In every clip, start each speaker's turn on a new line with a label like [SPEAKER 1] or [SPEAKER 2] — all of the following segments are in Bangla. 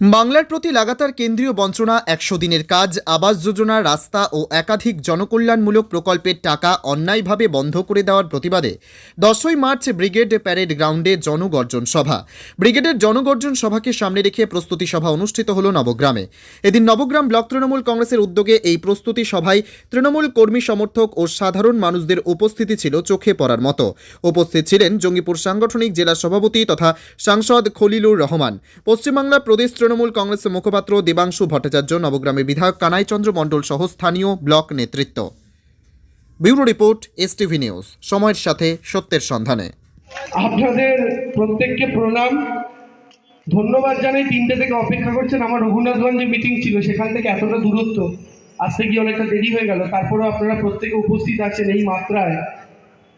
[SPEAKER 1] বাংলার প্রতি লাগাতার কেন্দ্রীয় বঞ্চনা একশো দিনের কাজ, আবাস যোজনা, রাস্তা ও একাধিক জনকল্যাণমূলক প্রকল্পের টাকা অন্যায়ভাবে বন্ধ করে দেওয়ার প্রতিবাদে দশই মার্চ ব্রিগেড প্যারেড গ্রাউন্ডে জনগর্জন সভা। ব্রিগেডের জনগর্জন সভাকে সামনে রেখে প্রস্তুতি সভা অনুষ্ঠিত হল নবগ্রামে। এদিন নবগ্রাম ব্লক তৃণমূল কংগ্রেসের উদ্যোগে এই প্রস্তুতি সভায় তৃণমূল কর্মী সমর্থক ও সাধারণ মানুষদের উপস্থিতি ছিল চোখে পড়ার মতো। উপস্থিত ছিলেন জঙ্গিপুর সাংগঠনিক জেলা সভাপতি তথা সাংসদ খলিলুর রহমান। পশ্চিমবাংলা প্রদেশ তৃণমূল কংগ্রেসের মুখপাত্র দেবাংশু ভট্টাচার্য, নবগ্রামের বিধায়ক কানাইচন্দ্র মণ্ডল সহ স্থানীয় ব্লক নেতৃত্ব। Bureau report, STV news. সময়ের সাথে সত্যের সন্ধানে।
[SPEAKER 2] আপনাদের প্রত্যেককে প্রণাম। ধন্যবাদ জানাই তিনটে থেকে অপেক্ষা করছেন। আমার রঘুনাথগঞ্জে মিটিং ছিল, সেখান থেকে এতটা দূরত্ব, আসতে গিয়ে অনেকটা দেরি হয়ে গেল। তারপরেও আপনারা প্রত্যেকে উপস্থিত আছেন এই মাত্রায়।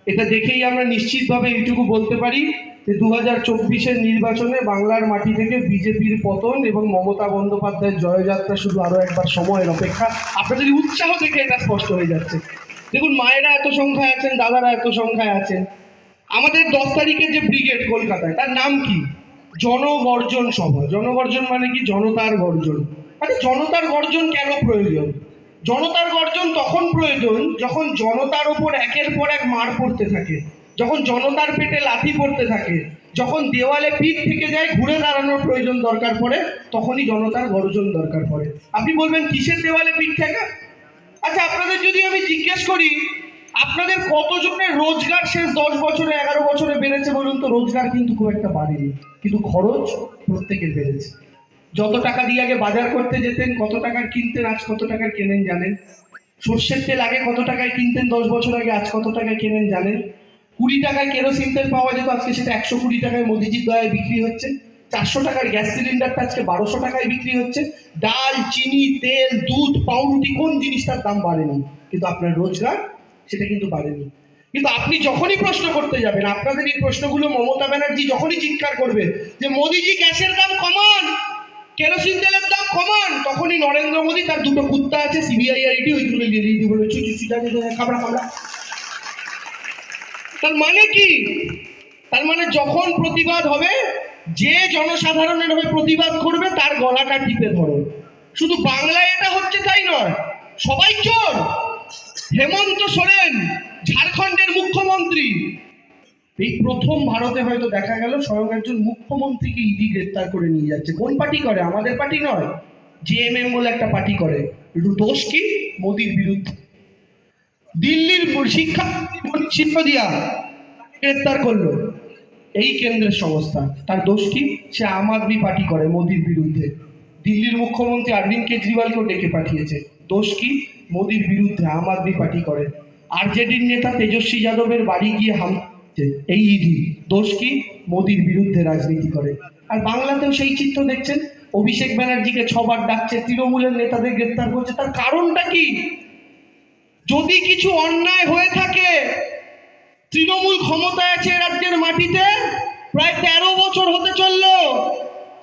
[SPEAKER 2] এটা দেখেই আমরা নিশ্চিতভাবে এইটুকু বলতে পারি। যে দু হাজার চব্বিশের নির্বাচনে বাংলার মাটি থেকে বিজেপির পতন এবং মমতা বন্দ্যোপাধ্যায়ের জয়যাত্রা শুধু আরও একবার সময়ের অপেক্ষা। আপনাদের উৎসাহ দেখে এটা স্পষ্ট হয়ে যাচ্ছে। দেখুন, মায়েরা এত সংখ্যায় আছেন, দাদারা এত সংখ্যায় আছেন। আমাদের দশ তারিখে যে ব্রিগেড কলকাতায়, তার নাম কি? জনগর্জন সভা। জনগর্জন মানে কি? জনতার গর্জন। আচ্ছা জনতার গর্জন কেন প্রয়োজন? জনতার গর্জন তখন প্রয়োজন যখন জনতার ওপর একের পর এক মার পড়তে থাকে। যখন জনতার পেটে লাথি পড়তে থাকে, যখন দেওয়ালে পিঠ থেকে যায়, ঘুরে দাঁড়ানোর প্রয়োজন দরকার পড়ে, তখনই জনতার গর্জন দরকার পড়ে। আপনি বলবেন, কিসের দেওয়ালে পিঠ থেকে? আচ্ছা আপনাদের যদি আমি জিজ্ঞেস করি, আপনাদের কতজনের রোজগার শেষ দশ বছরে, এগারো বছরে বেড়েছে বলুন তো? রোজগার কিন্তু খুব একটা বাড়েনি। কিন্তু খরচ প্রত্যেকের বেড়েছে। যত টাকা দিয়ে আগে বাজার করতে যেতেন, কত টাকার কিনতেন, আজ কত টাকার কেনেন জানেন? সর্ষের তেল আগে কত টাকায় কিনতেন, দশ বছর আগে আজ কত টাকায় কেনেন জানেন? কুড়ি টাকায় কেরোসিন তেল পাওয়া যেত আজকে সেটা একশো কুড়ি টাকায় মোদিজির দয়ায় বিক্রি হচ্ছে চারশো টাকার গ্যাস সিলিন্ডারটা আজকে বারোশো টাকায় বিক্রি হচ্ছে ডাল চিনি তেল দুধ পাউরুটি কোন জিনিসটার দাম বাড়েনি কিন্তু আপনার রোজগার সেটা কিন্তু বাড়েনি কিন্তু আপনি যখনই প্রশ্ন করতে যাবেন আপনাদের এই প্রশ্নগুলো মমতা ব্যানার্জি যখনই চিৎকার করবে যে মোদিজি গ্যাসের দাম কমান কেরোসিন তেলের দাম কমান তখনই নরেন্দ্র মোদী তার দুটো কুত্তা আছে সিবিআই আর ইডি ওই দুটো দিয়ে বলে চু চু চু যা, যা, যা, খাবড়া খাবড়া তার মানে কি? তার মানে যখন প্রতিবাদ হবে, যে জনসাধারণের হয়ে প্রতিবাদ করবে, তার গলাটা টিপে ধরো। শুধু বাংলায় এটা হচ্ছে তাই নয়, সবাই চোর! হেমন্ত সোরেন, ঝাড়খণ্ডের মুখ্যমন্ত্রী। এই প্রথম ভারতে হয়তো দেখা গেল, স্বয়ং একজন মুখ্যমন্ত্রীকে ইডি গ্রেপ্তার করে নিয়ে যাচ্ছে। কোন পার্টি করে? আমাদের পার্টি নয়। জেএমএম বলে একটা পার্টি করে। একটু দোষ কি? মোদির বিরুদ্ধে। দিল্লির শিক্ষা সিদ্ধদিয়া গ্রেপ্তার করল। এই কেন্দ্রের সংস্থা তার দোষ কি? সে আম আদমি পার্টি করে মোদির বিরুদ্ধে। দিল্লির মুখ্যমন্ত্রী অরবিন্দ কেজরিওয়ালকেও ডেকে পাঠিয়েছে। দোষ কি? মোদির বিরুদ্ধে আম আদমি পার্টি করে। আরজেডির নেতা তেজস্বী যাদবের বাড়ি গিয়ে হাম এই ইডি। দোষ কি? মোদির বিরুদ্ধে রাজনীতি করে। আর বাংলাতেও সেই চিত্র দেখছেন? অভিষেক ব্যানার্জিকে ছবার ডাকছে, তৃণমূলের নেতাদের গ্রেপ্তার করছে। তার কারণটা কি? যদি কিছু অন্যায় হয়ে থাকে, তৃণমূল ক্ষমতায় আছে রাজ্যের মাটিতে, প্রায় তেরো বছর হতে চলল।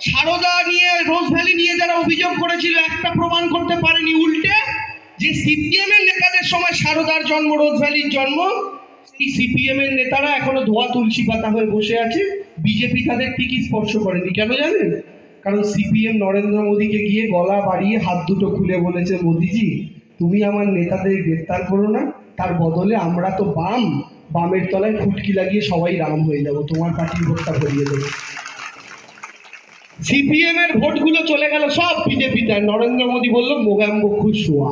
[SPEAKER 2] সারদা নিয়ে, রোজ ভ্যালি নিয়ে যারা অভিযোগ করেছিল, একটা প্রমাণ করতে পারেনি উল্টে, যে সিপিএম এর নেতাদের সময় সারদার জন্ম, রোজ ভ্যালির জন্ম এই সিপিএম এর নেতারা এখনও ধোয়া তুলসী পাতা হয়ে বসে আছে। বিজেপি তাদের ঠিকই স্পর্শ করেনি, কেন জানেন? কারণ সিপিএম নরেন্দ্র মোদীকে গিয়ে গলা বাড়িয়ে হাত দুটো খুলে বলেছে, মোদিজি তুমি আমার নেতাদের গ্রেফতার করো না, তার বদলে আমরা তো বাম, বামের তলায় ফুটকি লাগিয়ে সবাই রাম হয়ে যাব, তোমার পার্টির ভোটটা ভরিয়ে দেবো। সিপিএম এর ভোটগুলো চলে গেল সব বিজেপিতে নরেন্দ্র মোদী বলল, মোগাম বক্ষু শোয়া।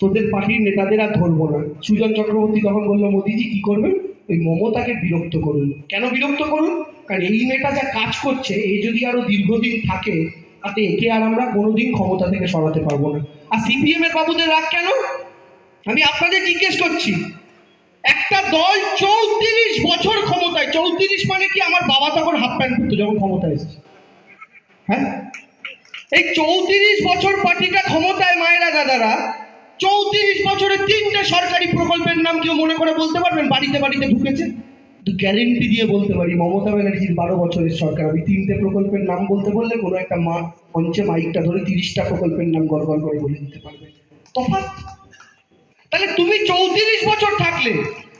[SPEAKER 2] তোদের পার্টির নেতাদের আর ধরবো না। সুজন চক্রবর্তী তখন বলল, মোদিজি, কি করবেন? ওই মমতাকে বিরক্ত করুন। কেন বিরক্ত করুন? কারণ এই নেতা যা কাজ করছে এই যদি আরও দীর্ঘদিন থাকে, তাতে একে আর আমরা কোনোদিন ক্ষমতা থেকে সরাতে পারব না। আর সিপিএম এর বাবুদের রাগ কেন? আমি আপনাদের জিজ্ঞেস করছি। একটা দল চৌত্রিশ বছর ক্ষমতায়, চৌত্রিশ মানে কি আমার বাবা তখন হাফ প্যান্ট পরতো যখন ক্ষমতায় এসেছে? হ্যাঁ? এই চৌত্রিশ বছর পার্টিটা ক্ষমতায় মায়েরা দাদারা, চৌত্রিশ বছরে তিনটে সরকারি প্রকল্পের নাম কেউ মনে করে বলতে পারবেন? বাড়িতে বাড়িতে ঢুকেছে? গ্যারেন্টি দিয়ে বলতে পারি, মমতা ব্যানার্জির বারো বছরের সরকার। আমি তিনটে প্রকল্পের নাম বলতে বললে কোনো একটা মা মঞ্চে মাইকটা ধরে তিরিশটা প্রকল্পের নাম গড় গড় করে বলে দিতে পারবে। তফাৎ? তাহলে তুমি চৌত্রিশ বছর থাকলে,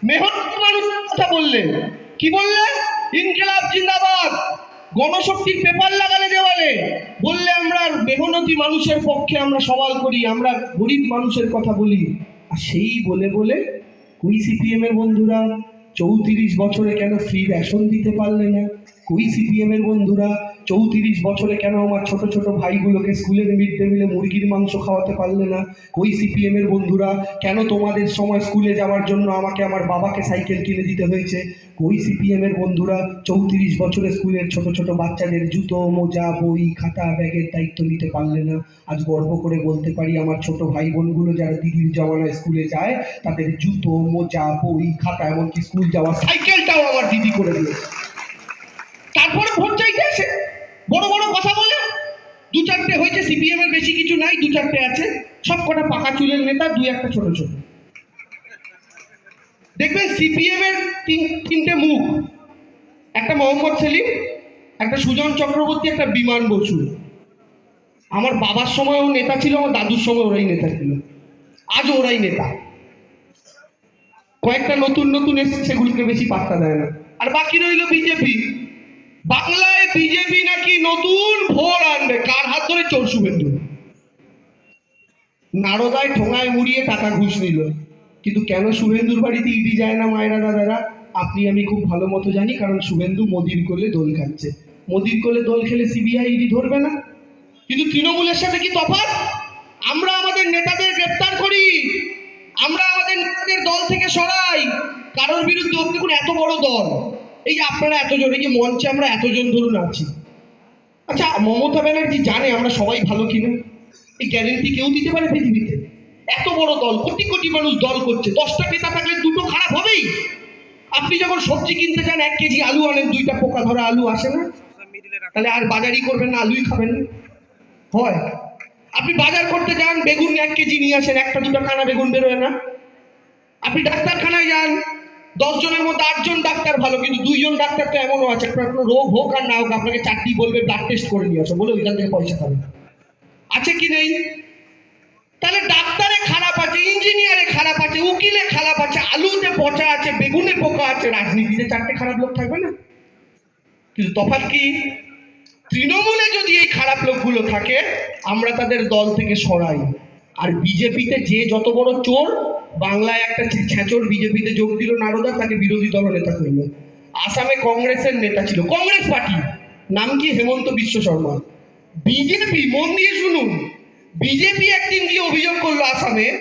[SPEAKER 2] মেহনত মানুষের কথা বললে, কি বললে? ইনকিলাব জিন্দাবাদ! গণশক্তির পেপার লাগালে দেওয়ালে। বললে আমরা মেহনতি মানুষের পক্ষে আমরা সওয়াল করি, আমরা গরিব মানুষের কথা বলি। আর সেই বলে বলে কই সিপিএম এর বন্ধুরা চৌত্রিশ বছরে কেন ফ্রি রেশন দিতে পারলে না? কই সিপিএমের বন্ধুরা? চৌত্রিশ বছরে কেন আমার ছোট ছোট ভাইগুলোকে স্কুলের মিড ডে মিলে মুরগির মাংস খাওয়াতে পারলে না? কই সিপিএম এর বন্ধুরা, কেন তোমাদের সময় স্কুলে যাওয়ার জন্য আমাকে আমার বাবাকে সাইকেল কিনে দিতে হয়েছে? কই সিপিএম এর বন্ধুরা, চৌত্রিশ বছরে স্কুলের ছোট ছোট বাচ্চাদের জুতো, মোজা, বই, খাতা, ব্যাগের দায়িত্ব নিতে পারলে না? আজ গর্ব করে বলতে পারি, আমার ছোট ভাই বোনগুলো যারা দিদির জমানায় স্কুলে যায়, তাদের জুতো, মোজা, বই, খাতা, এমনকি স্কুল যাওয়ার সাইকেলটাও আমার দিদি করে দিয়েছে। তারপরে ভোট চাইতে আসে বড় বড় কথা বলে। দু চারটে হয়েছে সিপিএম এর বেশি কিছু নাই, দু চারটে আছে। সব কটা পাকা চুলের নেতা, দুই একটা ছোট ছোট দেখবেন সিপিএম এর তিন তিনটে মুখ। একটা মোহাম্মদ সেলিম, একটা সুজন চক্রবর্তী, একটা বিমান বসু। আমার বাবার সময়ও নেতা ছিল, আমার দাদুর সময় ওরাই নেতা ছিল। আজও ওরাই নেতা। কয়েকটা নতুন নতুন এসছে, সেগুলিকে বেশি পাত্তা দেয় না। আর বাকি রইল বিজেপি বাংলায় বিজেপি নাকি নতুন ভোর আনবে? কার হাত ধরে চোর শুভেন্দু? নারদায় ঠোঙায় মুড়িয়ে টাকা ঘুষ নিল। কিন্তু কেন শুভেন্দুর বাড়িতে ইডি যায় না মায়েরা দাদারা? আপনি আমি খুব ভালো মতো জানি, কারণ শুভেন্দু মোদির কোলে দোল খাচ্ছে। মোদির কোলে দোল খেলে সিবিআই ইডি ধরবে না। কিন্তু তৃণমূলের সাথে কি তফাৎ? আমরা আমাদের নেতাদের গ্রেপ্তার করি। আমরা আমাদের নেতাদের দল থেকে সরাই। কারোর বিরুদ্ধে দেখুন এত বড় দল? এই যে আপনারা এতজন, এই যে মঞ্চে আমরা এতজন ধরুন আছি। আচ্ছা মমতা ব্যানার্জি জানে আমরা সবাই ভালো কিনা? এই গ্যারেন্টি কেউ দিতে পারে পৃথিবীতে? এত বড় দল, কোটি কোটি মানুষ দল করছে, দশটা নেতা থাকলে দুটো খারাপ হবেই। আপনি যখন সবজি কিনতে যান, এক কেজি আলু আনেন, দুইটা পোকা ধরা আলু আসে না? তাহলে আর বাজারই করবেন না, আলুই খাবেন না। হয়। আপনি বাজার করতে যান, বেগুন এক কেজি নিয়ে আসেন, একটা দুটো কানা বেগুন বেরোয় না। আপনি ডাক্তারখানায় যান দশ জনের মধ্যে আটজন ডাক্তার ভালো, কিন্তু দুইজন ডাক্তার তো এমনও আছে, আপনার কোনো রোগ হোক আর না হোক, আপনাকে চারটি বলবে ব্লাড টেস্ট করে নিয়ে আসো, বলে ওইখান থেকে পয়সা পাবে আছে কি নেই? তাহলে ডাক্তারে খারাপ আছে, ইঞ্জিনিয়ারে খারাপ আছে, উকিলে খারাপ আছে, আলুতে পচা আছে, বেগুনে পোকা আছে, রাজনীতিতে চারটে খারাপ লোক থাকবে না? কিন্তু তফাৎ কি? তৃণমূলে যদি এই খারাপ লোকগুলো থাকে, আমরা তাদের দল থেকে সরাই। আর বিজেপিতে যে যত বড় চোর, বাংলায় একটা ছে- বিজেপিতে যোগ দিল নারদা, তাকে বিরোধী দল নেতা করল। আসামে কংগ্রেসের নেতা ছিল, কংগ্রেস পার্টি। নাম কি? হেমন্ত বিশ্ব শর্মা। বিজেপি, মন দিয়ে শুনুন। বিজেপি একদিন গিয়ে অভিযোগ করল আসামে